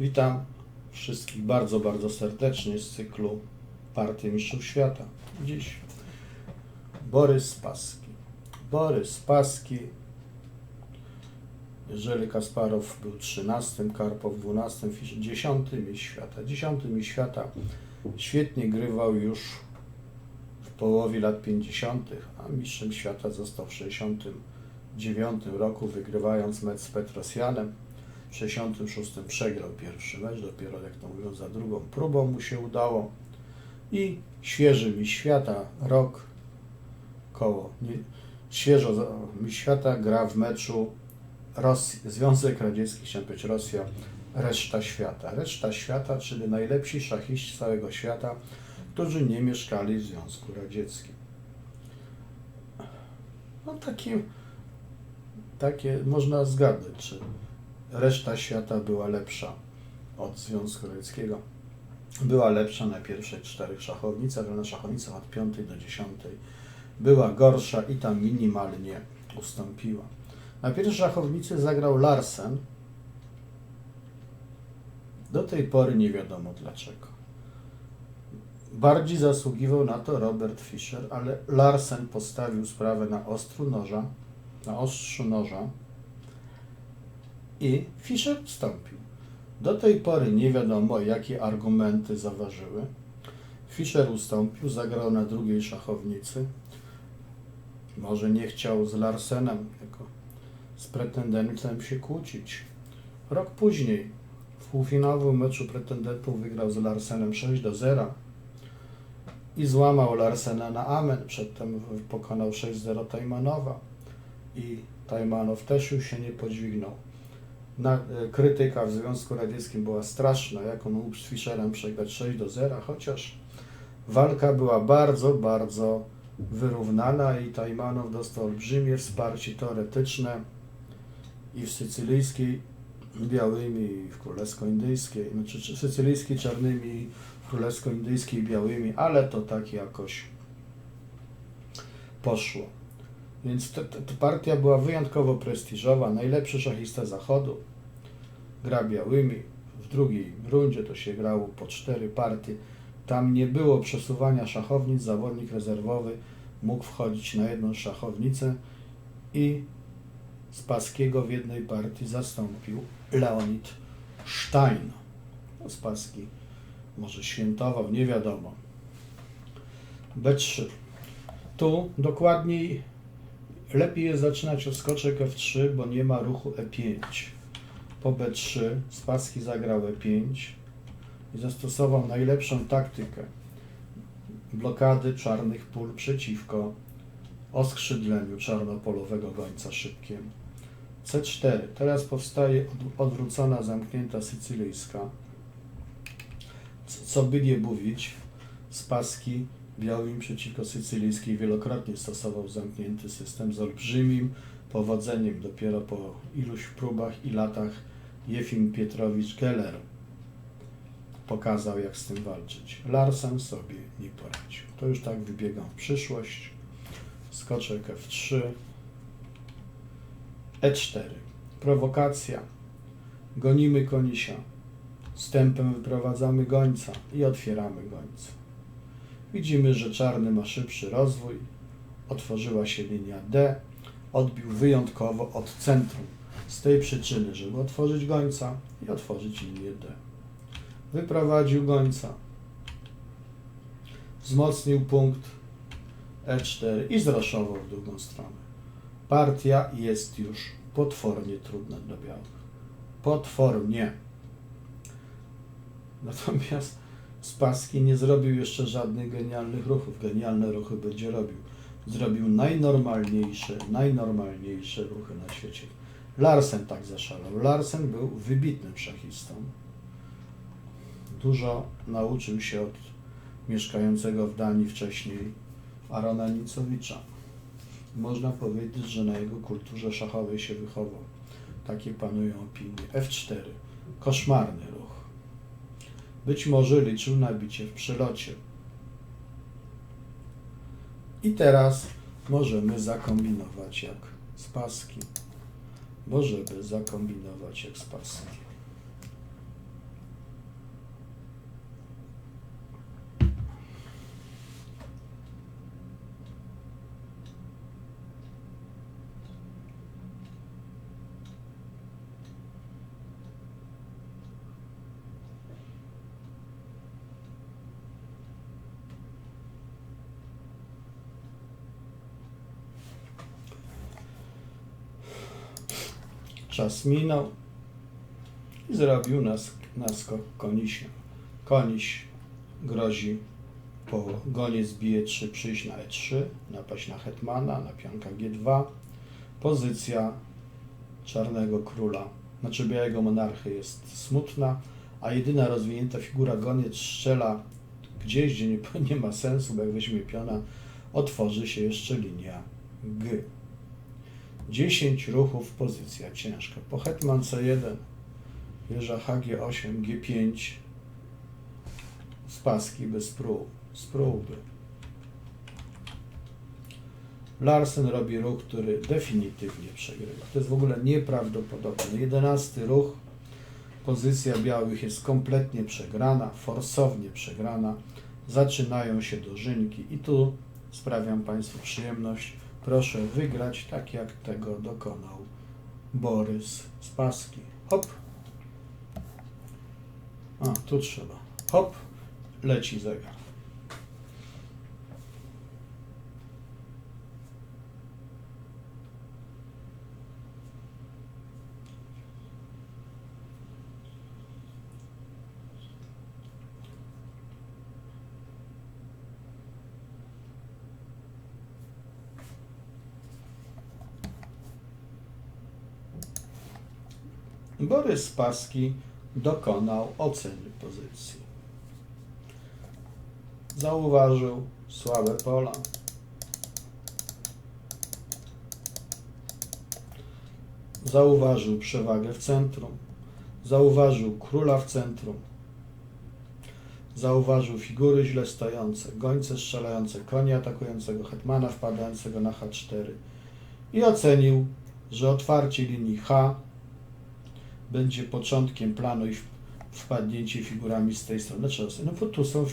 Witam wszystkich bardzo, bardzo serdecznie z cyklu Partii Mistrzów Świata. Dziś Borys Spaski. Borys Spaski. Jeżeli Kasparow był 13, Karpow 12, Fischer 10 mistrz świata. 10 mistrz świata świetnie grywał już w połowie lat 50., a mistrzem świata został w 69 roku, wygrywając mecz z Petrosjanem. W 66 przegrał pierwszy mecz, dopiero jak to mówią, za drugą próbą mu się udało. I świeży mistrz świata, rok koło, nie, świeżo mistrz świata gra w meczu Rosji, Związek Radziecki, chciałem powiedzieć Rosja, reszta świata. Reszta świata, czyli najlepsi szachiści całego świata, którzy nie mieszkali w Związku Radzieckim. No takie, takie można zgadnąć, czy reszta świata była lepsza od Związku Radzieckiego. Była lepsza na pierwszych czterech szachownicach, ale na szachownicach od piątej do dziesiątej była gorsza i tam minimalnie ustąpiła. Na pierwszej szachownicy zagrał Larsen. Do tej pory nie wiadomo dlaczego. Bardziej zasługiwał na to Robert Fischer, ale Larsen postawił sprawę na ostru noża, na ostrzu noża i Fischer wstąpił. Do tej pory nie wiadomo, jakie argumenty zaważyły. Fischer ustąpił, zagrał na drugiej szachownicy. Może nie chciał z Larsenem jako z pretendentem się kłócić. Rok później w półfinałowym meczu pretendentów wygrał z Larsenem 6 do 0 i złamał Larsena na amen. Przedtem pokonał 6-0 Tajmanowa i Tajmanow też już się nie podźwignął. Na, e, krytyka w Związku Radzieckim była straszna, jak on mógł z Fischerem przegrać 6 do 0, chociaż walka była bardzo, bardzo wyrównana i Tajmanow dostał olbrzymie wsparcie teoretyczne i w sycylijskiej białymi, i w królewsko-indyjskiej, znaczy czy- sycylijskiej czarnymi, i królewsko-indyjskiej białymi, ale to tak jakoś poszło. Więc ta, ta partia była wyjątkowo prestiżowa. Najlepszy szachista zachodu gra białymi. W drugiej rundzie to się grało po cztery partie. Tam nie było przesuwania szachownic. Zawodnik rezerwowy mógł wchodzić na jedną szachownicę i Spaskiego w jednej partii zastąpił Leonid Stein. No, Spaski może świętował, nie wiadomo. B3. Tu dokładniej lepiej jest zaczynać od skoczek F3, bo nie ma ruchu E5. Po B3 Spaski zagrał E5 i zastosował najlepszą taktykę blokady czarnych pól przeciwko oskrzydleniu czarnopolowego gońca szybkiem. C4. Teraz powstaje od- odwrócona, zamknięta sycylijska. Co by nie mówić, Spaski białym przeciwko sycylijskiej wielokrotnie stosował zamknięty system z olbrzymim powodzeniem. Dopiero po iluś próbach i latach Jefim Pietrowicz Geller pokazał, jak z tym walczyć. Larsen sobie nie poradził. To już tak wybiegam w przyszłość. Skoczek F3. E4. Prowokacja. Gonimy konisia. Stępem wyprowadzamy gońca i otwieramy gońca. Widzimy, że czarny ma szybszy rozwój. Otworzyła się linia D. Odbił wyjątkowo od centrum. Z tej przyczyny, żeby otworzyć gońca i otworzyć linię D. Wyprowadził gońca. Wzmocnił punkt E4 i zraszował w drugą stronę. Partia jest już potwornie trudna dla białych. Potwornie. Natomiast Spaski nie zrobił jeszcze żadnych genialnych ruchów. Genialne ruchy będzie robił. Zrobił najnormalniejsze, najnormalniejsze ruchy na świecie. Larsen tak zaszalał. Larsen był wybitnym szachistą. Dużo nauczył się od mieszkającego w Danii wcześniej Arona Nicowicza. Można powiedzieć, że na jego kulturze szachowej się wychował. Takie panują opinie. F4. Koszmarny ruch. Być może liczył na bicie w przelocie. I teraz możemy zakombinować jak Spaski. Możemy zakombinować jak Spaski. Czas minął i zrobił nas, naskok konisiem. Koniś grozi po goniec bije 3 przyjść na E3, napaść na hetmana, na pionka G2. Pozycja czarnego króla, znaczy białego monarchy jest smutna, a jedyna rozwinięta figura goniec strzela gdzieś, gdzie nie, nie ma sensu, bo jak weźmie piona, otworzy się jeszcze linia G. 10 ruchów, pozycja ciężka. Po hetman C1, wieża HG8, G5, z paski bez prób, z. Larsen robi ruch, który definitywnie przegrywa. To jest w ogóle nieprawdopodobne. Jedenasty ruch, pozycja białych jest kompletnie przegrana, forsownie przegrana. Zaczynają się dożynki i tu sprawiam Państwu przyjemność. Proszę wygrać tak, jak tego dokonał Borys z paski. Hop. A, tu trzeba. Hop. Leci zegar. Borys Spaski dokonał oceny pozycji. Zauważył słabe pola. Zauważył przewagę w centrum. Zauważył króla w centrum. Zauważył figury źle stojące, gońce strzelające, konie atakującego, hetmana wpadającego na H4 i ocenił, że otwarcie linii H będzie początkiem planu i wpadnięcie figurami z tej strony. Dlaczego? No bo tu są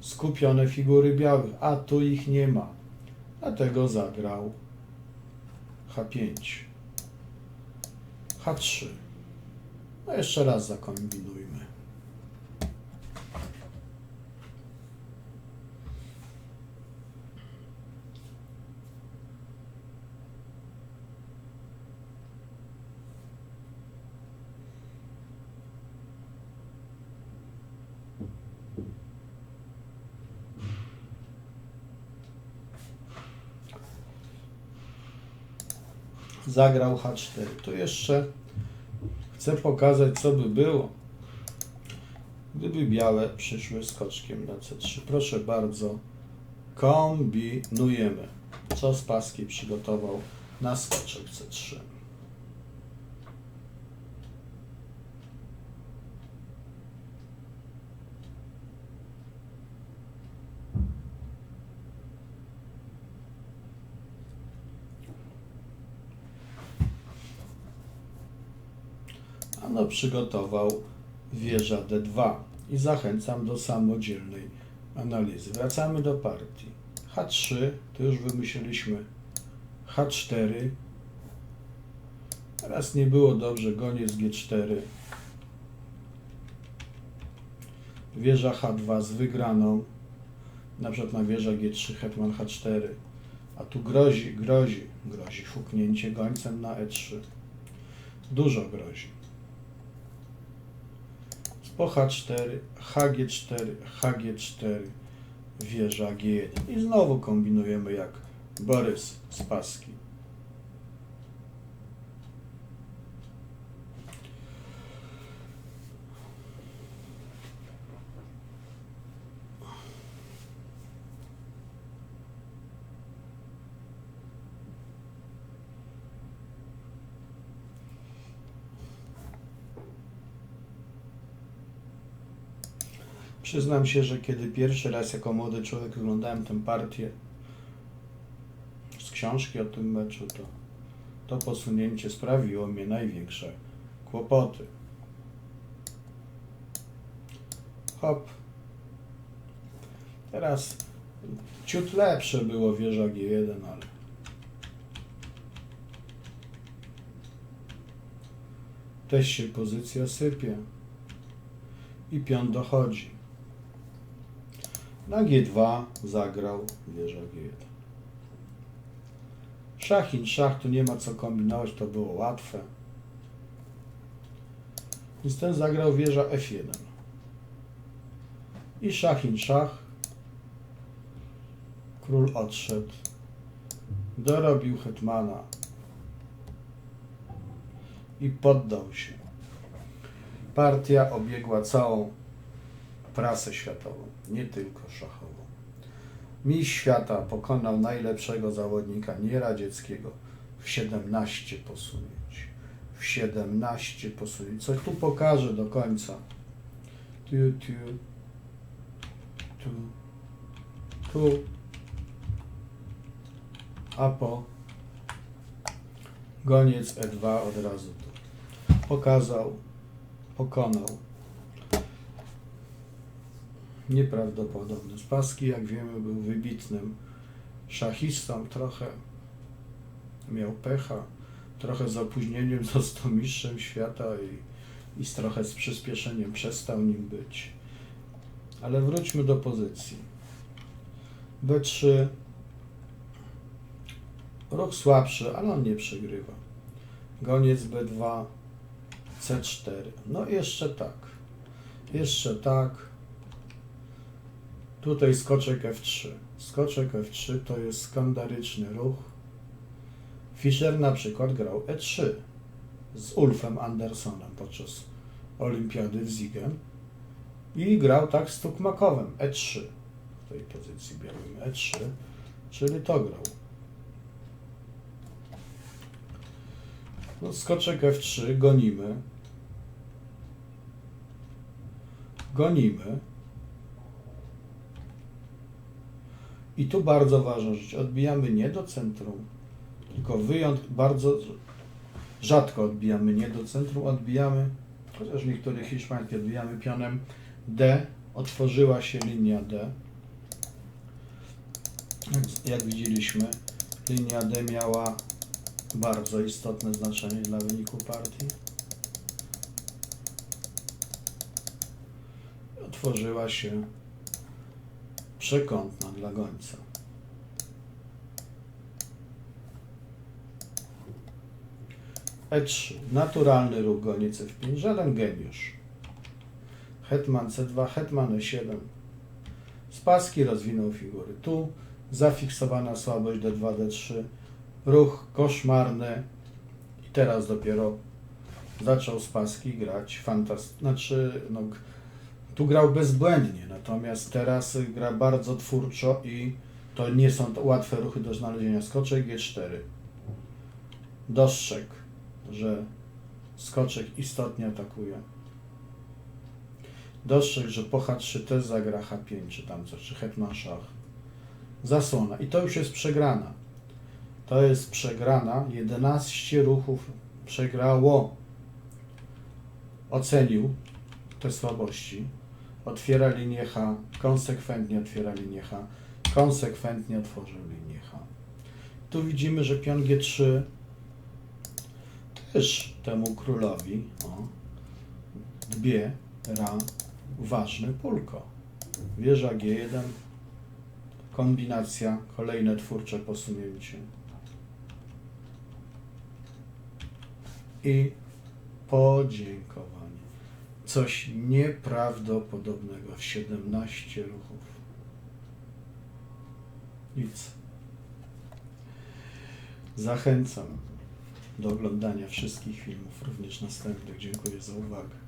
skupione figury białych, a tu ich nie ma. Dlatego zagrał H5. H3. No jeszcze raz zakombinujmy. Zagrał H4. Tu jeszcze chcę pokazać, co by było, gdyby białe przyszły skoczkiem na C3. Proszę bardzo, kombinujemy, co Spaski przygotował na skoczek C3. Ano przygotował wieża D2 i zachęcam do samodzielnej analizy. Wracamy do partii. H3, to już wymyśliliśmy H4. Teraz nie było dobrze, goniec G4. Wieża H2 z wygraną. Na przykład na wieża G3, hetman H4. A tu grozi, grozi, grozi huknięcie gońcem na E3. Dużo grozi po H4, HG4, HG4, wieża G1. I znowu kombinujemy jak Borys z Przyznam się, że kiedy pierwszy raz jako młody człowiek oglądałem tę partię z książki o tym meczu, to to posunięcie sprawiło mi największe kłopoty. Hop. Teraz ciut lepsze było wieża G1, ale też się pozycja sypie i pion dochodzi. Na G2 zagrał wieża G1. Szach in szach, tu nie ma co kombinować, to było łatwe. Więc ten zagrał wieża F1. I szach in szach. Król odszedł. Dorobił hetmana. I poddał się. Partia obiegła całą prasę światową, nie tylko szachową. Mistrz świata pokonał najlepszego zawodnika nieradzieckiego w 17 posunięć. W 17 posunięć. Coś tu pokażę do końca. Tu, tu, tu, tu. A po goniec E2 od razu tu. Pokazał, pokonał. Nieprawdopodobny. Spassky, jak wiemy, był wybitnym szachistą, trochę miał pecha, trochę z opóźnieniem został mistrzem świata i, i z trochę z przyspieszeniem przestał nim być. Ale wróćmy do pozycji. B3 ruch słabszy, ale on nie przegrywa. Goniec B2 C4. No jeszcze tak. Jeszcze tak. Tutaj skoczek F3. Skoczek F3 to jest skandaryczny ruch. Fischer na przykład grał E3 z Ulfem Andersonem podczas olimpiady w Ziegen i grał tak z Tukmakowem E3 w tej pozycji białym E3, czyli to grał. No, skoczek F3, gonimy. Gonimy. I tu bardzo ważna rzecz. Odbijamy nie do centrum, tylko wyjąt bardzo rzadko odbijamy nie do centrum, odbijamy, chociaż niektórych hiszpańskich odbijamy pionem D. Otworzyła się linia D. Jak widzieliśmy, linia D miała bardzo istotne znaczenie dla wyniku partii. Otworzyła się przekątna dla gońca. E3. Naturalny ruch goniec F5. Żaden geniusz. Hetman C2, Hetman E7. Spassky rozwinął figury. Tu zafiksowana słabość D2, D3. Ruch koszmarny. I teraz dopiero zaczął Spassky grać fantastycznie. Znaczy, no, tu grał bezbłędnie, natomiast teraz gra bardzo twórczo i to nie są łatwe ruchy do znalezienia. Skoczek G4. Dostrzegł, że skoczek istotnie atakuje. Dostrzegł, że po H3 też zagra H5, czy tam coś, czy hetman szach. Zasłona. I to już jest przegrana. To jest przegrana. 11 ruchów przegrało. Ocenił te słabości. Otwiera linię H, konsekwentnie otwiera linię H, konsekwentnie otworzył linię H. Tu widzimy, że pion G3 też temu królowi o, dbie ra ważny pulko. Wieża G1, kombinacja, kolejne twórcze posunięcie. I podziękowanie. Coś nieprawdopodobnego w 17 ruchów. Nic. Zachęcam do oglądania wszystkich filmów, również następnych. Dziękuję za uwagę.